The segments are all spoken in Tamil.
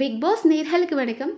பிக் பாஸ் நேர்களுக்கு வணக்கம்.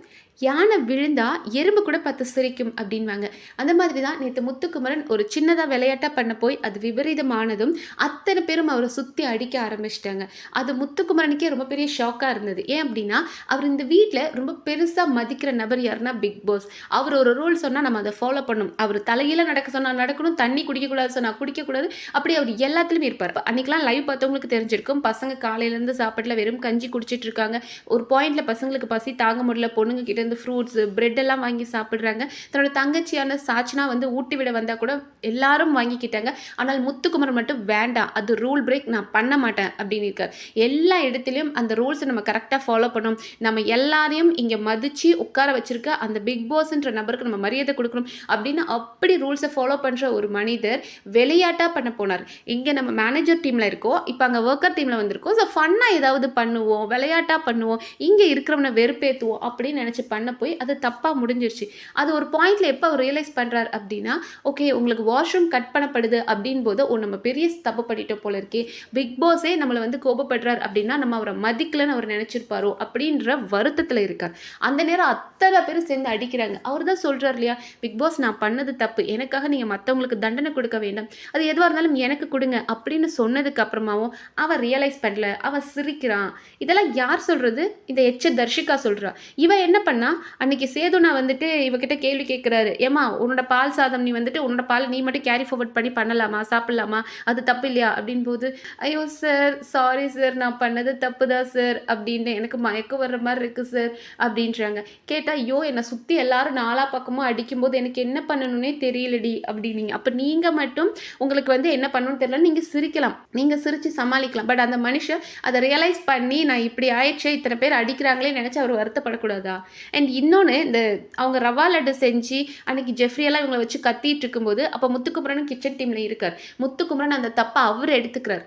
யானை விழுந்தா எறும்பு கூட பத்து சிரிக்கும் அப்படின்வாங்க. அந்த மாதிரி தான் நேற்று முத்துக்குமரன் ஒரு சின்னதாக விளையாட்டாக பண்ண போய் அது விபரீதமானதும் அத்தனை பேரும் அவரை சுற்றி அடிக்க ஆரம்பிச்சிட்டாங்க. அது முத்துக்குமரனுக்கே ரொம்ப பெரிய ஷாக்காக இருந்தது. ஏன் அப்படின்னா அவர் இந்த வீட்டில் ரொம்ப பெருசாக மதிக்கிற நபர் யாருன்னா பிக் பாஸ் அவர் ஒரு ரூல் சொன்னால் நம்ம அதை ஃபாலோ பண்ணணும். அவர் தலையில் நடக்க சொன்னால் நடக்கணும் தண்ணி குடிக்கக்கூடாது சொன்னால் குடிக்கக்கூடாது. அப்படி அவர் எல்லாத்துலேயுமே இருப்பார். அன்றைக்கெலாம் லைவ் பார்த்தவங்களுக்கு தெரிஞ்சிருக்கும். பசங்க காலையிலேருந்து சாப்பாட்டில் வெறும் கஞ்சி குடிச்சிட்டு இருக்காங்க. ஒரு பாயிண்டில் பசங்களுக்கு பசி தாங்க முடியல பொண்ணுங்க கிட்ட இருந்து ஃப்ரூட்ஸ் பிரெட் எல்லாம் வாங்கி சாப்பிட்றாங்க. தன்னோட தங்கச்சியான சாச்சனா வந்து ஊட்டி விட வந்தால் கூட எல்லாரும் வாங்கிக்கிட்டாங்க. ஆனால் முத்துக்குமர் மட்டும் வேண்டாம் அது ரூல் பிரேக் நான் பண்ண மாட்டேன் அப்படின்னு இருக்கார். எல்லா இடத்துலையும் அந்த ரூல்ஸை நம்ம கரெக்டாக ஃபாலோ பண்ணணும். நம்ம எல்லாரையும் இங்கே மதித்து உட்கார வச்சிருக்க அந்த பிக் பாஸ்ன்ற நபருக்கு நம்ம மரியாதை கொடுக்கணும் அப்படின்னு அப்படி ரூல்ஸை ஃபாலோ பண்ணுற ஒரு மனிதர் விளையாட்டாக பண்ண போனார். இங்கே நம்ம மேனேஜர் டீமில் இருக்கோம். இப்போ அங்கே ஒர்க்கர் டீமில் வந்திருக்கோம். ஸோ ஃபன்னாக ஏதாவது பண்ணுவோம் விளையாட்டாக பண்ணுவோம். இங்கே இருக்கிறவனை வெறுப்பேற்றுவோம் அப்படின்னு நினச்சி பண்ண போய் அது தப்பாக முடிஞ்சிருச்சு. அது ஒரு பாயிண்டில் எப்போ அவர் ரியலைஸ் பண்ணுறார் அப்படின்னா ஓகே உங்களுக்கு வாஷ்ரூம் கட் பண்ணப்படுது அப்படின் போது ஓ நம்ம பெரிய தப்பு பண்ணிட்டோம் போல இருக்கே. பிக் பாஸே நம்மளை வந்து கோபப்படுறார் அப்படின்னா நம்ம அவரை மதிக்கலன்னு அவர் நினச்சிருப்பாரோ அப்படின்ற வருத்தத்தில் இருக்கார். அந்த நேரம் அத்தனை பேர் சேர்ந்து அடிக்கிறாங்க. அவர் தான் சொல்கிறார் இல்லையா பிக் பாஸ் நான் பண்ணது தப்பு. எனக்காக நீங்கள் மற்றவங்களுக்கு தண்டனை கொடுக்க வேண்டாம். அது எதுவாக இருந்தாலும் எனக்கு கொடுங்க அப்படின்னு சொன்னதுக்கு அப்புறமாவும் அவன் ரியலைஸ் பண்ணல. அவன் சிரிக்கிறான். இதெல்லாம் யார் சொல்கிறது இந்த எச்ச தர்ஷிகா சொல்கிறா இவ என்ன பண்ணா? அன்னைக்கு சேதுனா வந்துட்டு இவகிட்ட கேள்வி கேட்குறாரு ஏமா உன்னோட பால் சாதம் நீ வந்துட்டு உன்னோட பால் நீ மட்டும் கேரி ஃபார்வர்ட் பண்ணி பண்ணலாமா? சாப்பிட்லாமா? அது தப்பு இல்லையா? அப்படின் போது ஐயோ சார் சாரி சார் நான் பண்ணது தப்பு தான் சார் அப்படின்னு எனக்கு மயக்கம் வர்ற மாதிரி இருக்குது சார் அப்படின்றாங்க. கேட்டால் ஐயோ என்னை சுற்றி எல்லாரும் நாலா பக்கமும் அடிக்கும்போது எனக்கு என்ன பண்ணணும்னே தெரியலடி. அப்படின்னீங்க. அப்போ நீங்கள் மட்டும் உங்களுக்கு வந்து என்ன பண்ணணும்னு தெரியல. நீங்கள் சிரிக்கலாம். நீங்கள் சிரித்து சமாளிக்கலாம். பட் அந்த மனுஷன் அதை ரியலைஸ் பண்ணி நான் இப்படி ஆயிடுச்சு இத்தனை பேர் அடிக்கிறாங்க அடிக்கிறாங்களே நினச்சி அவர் வருத்தப்படக்கூடாதா? அண்ட் இன்னொன்று இந்த அவங்க ரவா லட்டு செஞ்சு அன்னைக்கு ஜெஃப்ரியெல்லாம் இவங்களை வச்சு கத்திட்டு இருக்கும்போது அப்போ முத்துக்குமரன் கிச்சன் டீமில் இருக்கார். முத்துக்குமரன் அந்த தப்பை அவர் எடுத்துக்கிறார்.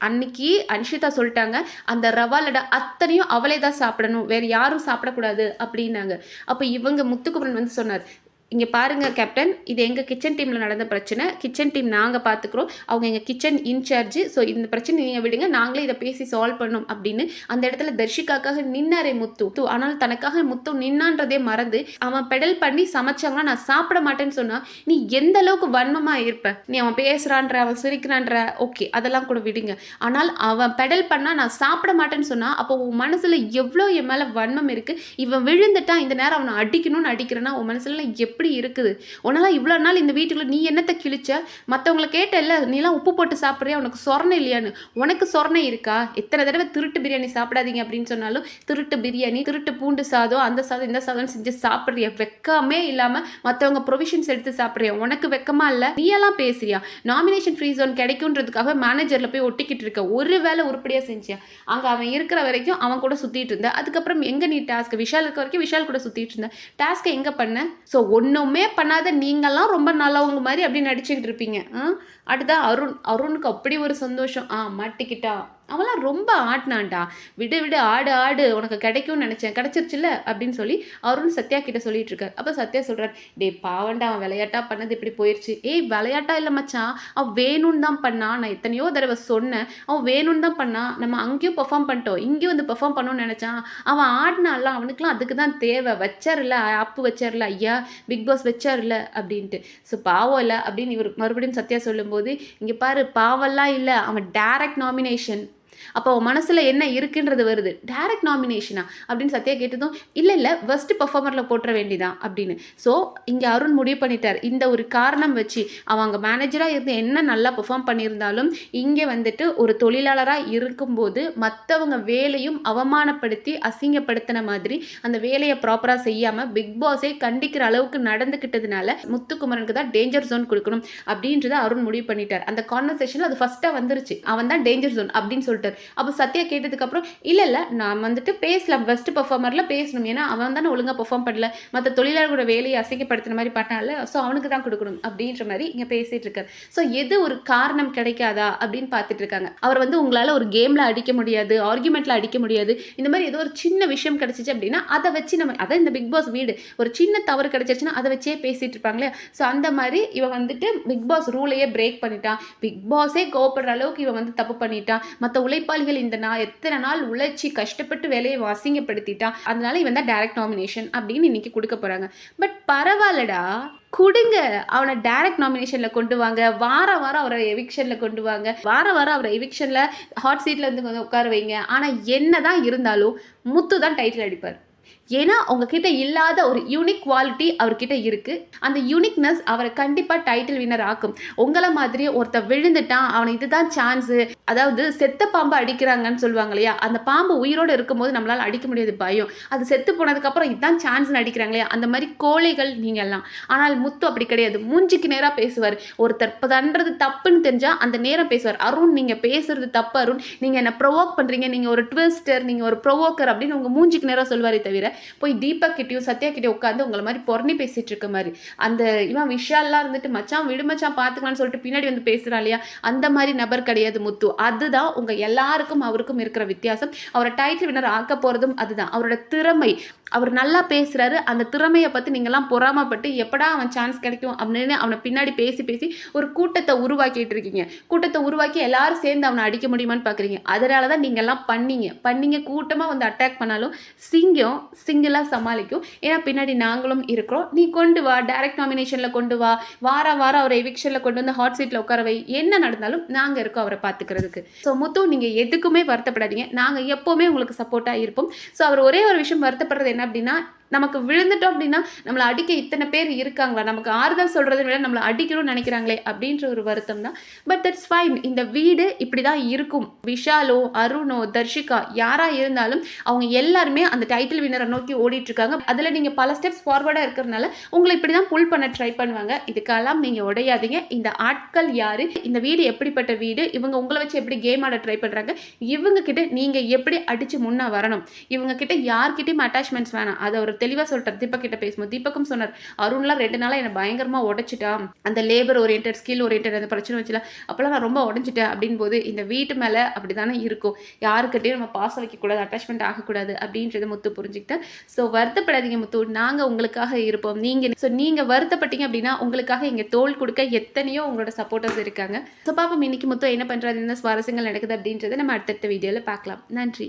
அன்னைக்கு அன்ஷிதா சொல்லிட்டாங்க அந்த ரவா லடா அத்தனையும் அவளே தான் சாப்பிடணும் வேறு யாரும் சாப்பிடக்கூடாது அப்படின்னாங்க. அப்போ இவங்க முத்துக்குமரன் வந்து சொன்னார் இங்கே பாருங்கள் கேப்டன் இது எங்கள் கிச்சன் டீமில் நடந்த பிரச்சனை. கிச்சன் டீம் நாங்கள் பார்த்துக்குறோம் அவங்க எங்கள் கிச்சன் இன்சார்ஜ் ஸோ இந்த பிரச்சனை நீங்கள் விடுங்க. நாங்களே இதை பேசி சால்வ் பண்ணோம் அப்படின்னு அந்த இடத்துல தர்ஷிகாக்காக நின்னாரே முத்து. தூ ஆனால் தனக்காக முத்து நின்னான்றதே மறந்து அவன் பெடல் பண்ணி சமைச்சாங்கன்னா நான் சாப்பிட மாட்டேன்னு சொன்னால் நீ எந்த அளவுக்கு வன்மமாக இருப்ப? நீ அவன் பேசுகிறான்ற அவன் சிரிக்கிறான்ற ஓகே அதெல்லாம் கூட விடுங்க. ஆனால் அவன் பெடல் பண்ணால் நான் சாப்பிட மாட்டேன்னு சொன்னால் அப்போ உன் மனசில் எவ்வளோ என் மேலே வன்மம் இருக்குது இவன் விழுந்துட்டான் இந்த நேரம் அவனை அடிக்கணும்னு அடிக்கிறேன்னா உன் மனசில் எப் எப்படி இருக்குது? உன்னால இவ்வளோ நாள் இந்த வீட்டுக்குள்ள நீ என்னத்தை கிழிச்ச? மற்றவங்கள கேட்டல்ல நீலாம் உப்பு போட்டு சாப்பிட்றியா? உனக்கு சொரணை இல்லையான்னு. உனக்கு சொரணை இருக்கா? எத்தனை தடவை திருட்டு பிரியாணி சாப்பிடாதீங்க அப்படின்னு சொன்னாலும் திருட்டு பிரியாணி திருட்டு பூண்டு சாதம் அந்த சாதம் இந்த சாதம் செஞ்சு சாப்பிட்றியா? வெக்கமே இல்லாமல் மற்றவங்க ப்ரொவிஷன்ஸ் எடுத்து சாப்பிட்றியா? உனக்கு வெக்கமா இல்லை? நீ எல்லாம் பேசுறியா? நாமினேஷன் ஃப்ரீ ஜோன் கிடைக்குன்றதுக்காக மேனேஜரில் போய் ஒட்டிக்கிட்டு இருக்க. ஒரு வேலை உருப்படியாக செஞ்சியா? அங்கே அவன் இருக்கிற வரைக்கும் அவன் கூட சுற்றிட்டு இருந்தேன் அதுக்கப்புறம் எங்கே நீ டாஸ்க் விஷால் இருக்க வரைக்கும் விஷால் கூட சுற்றிட்டு இருந்தேன் டாஸ்க்கை எங்கே பண்ண? ஸோ ஒன்றுமே பண்ணாத நீங்கள்லாம் ரொம்ப நல்லவங்க மாதிரி அப்படி நடிச்சுக்கிட்டு இருப்பீங்க. ஆ? அடுத்தா அருண். அருணுக்கு அப்படி ஒரு சந்தோஷம். ஆ மாட்டிக்கிட்டா. அவன்லாம் ரொம்ப ஆடினான்டா விடு விடு ஆடு ஆடு உனக்கு கிடைக்கும்னு நினச்சேன். கிடச்சிருச்சுல்ல? அப்படின்னு சொல்லி அவரும் சத்யா கிட்ட சொல்லிட்டு இருக்காரு. அப்போ சத்யா சொல்கிறார் டே பாவண்டா அவன் விளையாட்டா பண்ணது இப்படி போயிடுச்சு ஏய் விளையாட்டா இல்லை மச்சான். அவன் வேணும்னு தான் பண்ணான் நான் எத்தனையோ தடவை சொன்னேன். அவன் வேணும்னு தான் பண்ணான் நம்ம அங்கேயும் பெர்ஃபார்ம் பண்ணிட்டோம். இங்கேயும் வந்து பெர்ஃபார்ம் பண்ணணும்னு நினச்சான். அவன் ஆடினால அவனுக்குலாம் அதுக்கு தான் தேவை. வச்சார்ல அப்பு வச்சார்ல ஐயா பிக் பாஸ் வச்சார்ல அப்படின்ட்டு. ஸோ பாவம் இல்லை அப்படின்னு இவர் மறுபடியும் சத்யா சொல்லும்போது இங்கே பாரு பாவம்லாம் இல்லை. அவன் டேரக்ட் நாமினேஷன் அப்போ அவன் மனசில் என்ன இருக்குன்றது வருது. டேரக்ட் நாமினேஷனா அப்படின்னு சத்யா கேட்டதும் இல்லை இல்லை ஃபஸ்ட் பர்ஃபார்மரில் போட்டுற வேண்டிதான் அப்படின்னு. ஸோ இங்கே அருண் முடிவு பண்ணிட்டார். இந்த ஒரு காரணம் வச்சு அவன் அங்கே மேனேஜராக இருந்து என்ன நல்லா பெர்ஃபார்ம் பண்ணியிருந்தாலும் இங்கே வந்துட்டு ஒரு தொழிலாளராக இருக்கும்போது மற்றவங்க வேலையும் அவமானப்படுத்தி அசிங்கப்படுத்தின மாதிரி அந்த வேலையை ப்ராப்பராக செய்யாமல் பிக் பாஸே கண்டிக்கிற அளவுக்கு நடந்துக்கிட்டதுனால முத்துக்குமரனுக்கு தான் டேஞ்சர் ஜோன் கொடுக்கணும் அப்படின்றத அருண் முடிவு பண்ணிட்டார். அந்த கான்வர்சேஷன் அது ஃபஸ்ட்டாக வந்துருச்சு. அவன் தான் டேஞ்சர் ஜோன் அப்படின்னு சொல்லிட்டார். அப்போ சத்யா கேட்டதுக்கப்புறம் இல்லை இல்லை நான் வந்துட்டு பேசலாம் பெஸ்ட் பர்ஃபார்மரில் பேசணும். ஏன்னா அவன் தானே ஒழுங்காக பெர்ஃபார்ம் பண்ணல. மற்ற தொழிலாளர்களோட வேலையை அசிங்கப்படுத்தின மாதிரி பண்ணால. ஸோ அவனுக்கு தான் கொடுக்கணும். அப்படின்ற மாதிரி இங்கே பேசிகிட்டு இருக்காரு. ஸோ எது ஒரு காரணம் கிடைக்காதா அப்படின்னு பார்த்துட்டு இருக்காங்க. அவர் வந்து உங்களால் ஒரு கேமில் அடிக்க முடியாது ஆர்குமெண்ட்டில் அடிக்க முடியாது. இந்த மாதிரி ஏதோ ஒரு சின்ன விஷயம் கிடைச்சிச்சு அப்படின்னா அதை வச்சு நம்ம அதான் இந்த பிக் பாஸ் வீடு. ஒரு சின்ன தவறு கிடைச்சிருச்சுன்னா அதை வச்சே பேசிகிட்டு இருப்பாங்களே ஸோ அந்த மாதிரி இவன் வந்துட்டு பிக் பாஸ் ரூலையே பிரேக் பண்ணிட்டான். பிக் பாஸே கோப்படுற அளவுக்கு இவன் வந்து தப்பு பண்ணிட்டான். மற்ற உழைப்பா உழைப்பாளிகள் இந்த நான் எத்தனை நாள் உழைச்சி கஷ்டப்பட்டு வேலையை அசிங்கப்படுத்திட்டான் அதனால இவன் தான் டைரக்ட் நாமினேஷன் அப்படின்னு இன்னைக்கு கொடுக்க போறாங்க. பட் பரவாயில்லடா கொடுங்க. அவனை டைரக்ட் நாமினேஷனில் கொண்டு வாங்க. வார வாரம் அவரை எவிக்ஷனில் கொண்டு வாங்க. வார வாரம் அவரை எவிக்ஷனில் ஹாட் சீட்டில் வந்து உட்கார வைங்க. ஆனால் என்ன தான் இருந்தாலும் முத்து தான் டைட்டில் அடிப்பார். ஏன்னா உங்ககிட்ட இல்லாத ஒரு யூனிக் குவாலிட்டி அவர்கிட்ட இருக்குது அந்த யூனிக்னஸ் அவரை கண்டிப்பாக டைட்டில் வின்னர் ஆக்கும். உங்களை மாதிரி ஒருத்தர் விழுந்துட்டான் அவனை இதுதான் சான்ஸு அதாவது செத்த பாம்பு அடிக்கிறாங்கன்னு சொல்லுவாங்க இல்லையா? அந்த பாம்பு உயிரோடு இருக்கும்போது நம்மளால் அடிக்க முடியாது பயம். அது செத்து போனதுக்கப்புறம் இதுதான் சான்ஸ்னு அடிக்கிறாங்க இல்லையா? அந்த மாதிரி கோழைகள் நீங்கள் எல்லாம். ஆனால் முத்து அப்படி கிடையாது. மூஞ்சிக்கு நேராக பேசுவார். ஒருத்தர் பண்ணுறது தப்புன்னு தெரிஞ்சால் அந்த நேரம் பேசுவார். அருண் நீங்கள் பேசுறது தப்பு அருண். நீங்கள் என்ன ப்ரொவோக் பண்ணுறீங்க நீங்கள் ஒரு ட்விஸ்டர் நீங்கள் ஒரு ப்ரொவோக்கர் அப்படின்னு உங்கள் மூஞ்சிக்கு நேராக சொல்வார் தவிர போய் தீபக் கிட்டயும் சத்யா கிட்டயும் உட்காந்து உங்களை மாதிரி பொறணி பேசிட்டு இருக்க மாதிரி. அந்த இவன் விஷயம்லாம் இருந்துட்டு மச்சான் விடு மச்சான் பார்த்துக்கலாம்னு சொல்லிட்டு பின்னாடி வந்து பேசுறான் இல்லையா? அந்த மாதிரி நபர் கிடையாது முத்து. அதுதான் உங்க எல்லாருக்கும் அவருக்கும் இருக்கிற வித்தியாசம். அவரை டைட்டில் வினர் ஆக்க போறதும் அதுதான். அவரோட திறமை அவர் நல்லா பேசுகிறாரு அந்த திறமையை பற்றி நீங்கள்லாம் பொறாமப்பட்டு எப்படா அவன் சான்ஸ் கிடைக்கும் அப்படின்னு அவனை பின்னாடி பேசி பேசி ஒரு கூட்டத்தை உருவாக்கிட்டு இருக்கீங்க. கூட்டத்தை உருவாக்கி எல்லாரும் சேர்ந்து அவனை அடிக்க முடியுமான்னு பார்க்குறீங்க அதனால தான் நீங்கள்லாம் பண்ணீங்க. பண்ணீங்க கூட்டமாக வந்து அட்டாக் பண்ணாலும் சிங்கம் சிங்கிளாக சமாளிக்கும். ஏன்னா பின்னாடி நாங்களும் இருக்கிறோம். நீ கொண்டு வா டைரக்ட் நாமினேஷனில் கொண்டு வா. வார வாரம் அவரை எவிக்ஷனில் கொண்டு வந்து ஹாட் சீட்டில் உட்கார வை. என்ன நடந்தாலும் நாங்கள் இருக்கோம் அவரை பார்த்துக்கிறதுக்கு ஸோ மொத்தம் நீங்கள் எதுக்குமே வருத்தப்படாதீங்க. நாங்கள் எப்போவுமே உங்களுக்கு சப்போர்ட்டாக இருப்போம். ஸோ அவர் ஒரே ஒரு விஷயம் வருத்தப்படுறது என்ன அப்படின்னா நமக்கு விழுந்துட்டோம் அப்படின்னா நம்மளை அடிக்க இத்தனை பேர் இருக்காங்களா? நமக்கு ஆறுதல் சொல்கிறத விட நம்மளை அடிக்கணும்னு நினைக்கிறாங்களே அப்படின்ற ஒரு வருத்தம் தான். பட் தட்ஸ் ஃபைன் இந்த வீடு இப்படி தான் இருக்கும். விஷாலோ அருணோ தர்ஷிகா யாராக இருந்தாலும் அவங்க எல்லாருமே அந்த டைட்டில் வினரை நோக்கி ஓடிட்டுருக்காங்க. அதில் நீங்கள் பல ஸ்டெப்ஸ் ஃபார்வர்டாக இருக்கிறதுனால உங்களை இப்படி தான் புல் பண்ண ட்ரை பண்ணுவாங்க. இதுக்கெல்லாம் நீங்கள் உடையாதீங்க. இந்த ஆட்கள் யார்? இந்த வீடு எப்படிப்பட்ட வீடு? இவங்க உங்களை வச்சு எப்படி கேம் ஆட ட்ரை பண்ணுறாங்க இவங்க கிட்ட நீங்கள் எப்படி அடித்து முன்னே வரணும்? இவங்க கிட்ட யார்கிட்டயும் அட்டாச்மெண்ட்ஸ் வேணாம். அதை ஒரு தெளிவாக சொல்லிட்டார். தீபக் கிட்ட பேசும்போது தீபக்கும் சொன்னார் அருண்லாம் ரெண்டு நாளாக என்னை பயங்கரமாக உடைச்சிட்டான் அந்த லேபர் ஓரியன்ட் ஸ்கில் ஓரியன்ட் அந்த பிரச்சனை வச்சுல. அப்போல்லாம் நான் ரொம்ப உடஞ்சிட்டேன். அப்படின் போது இந்த வீட்டு மேலே அப்படி தானே இருக்கும். யாருக்கிட்டையும் நம்ம பாசம் வைக்கக்கூடாது அட்டாச்மெண்ட் ஆகக்கூடாது. அப்படின்றத முத்து புரிஞ்சுக்கிட்டேன் ஸோ வருத்தப்படாதீங்க முத்து. நாங்கள் உங்களுக்காக இருப்போம். நீங்கள் ஸோ நீங்கள் வருத்தப்பட்டீங்க அப்படின்னா உங்களுக்காக இங்கே தோல் கொடுக்க எத்தனையோ உங்களோட சப்போர்ட்டர்ஸ் இருக்காங்க. ஸோ பாப்பா இன்னைக்கு முத்து என்ன பண்ணுறாரு என்ன சுவாரஸ்யங்கள் நடக்குது அப்படின்றத நம்ம அடுத்தடுத்த வீடியோவில் பார்க்கலாம். நன்றி.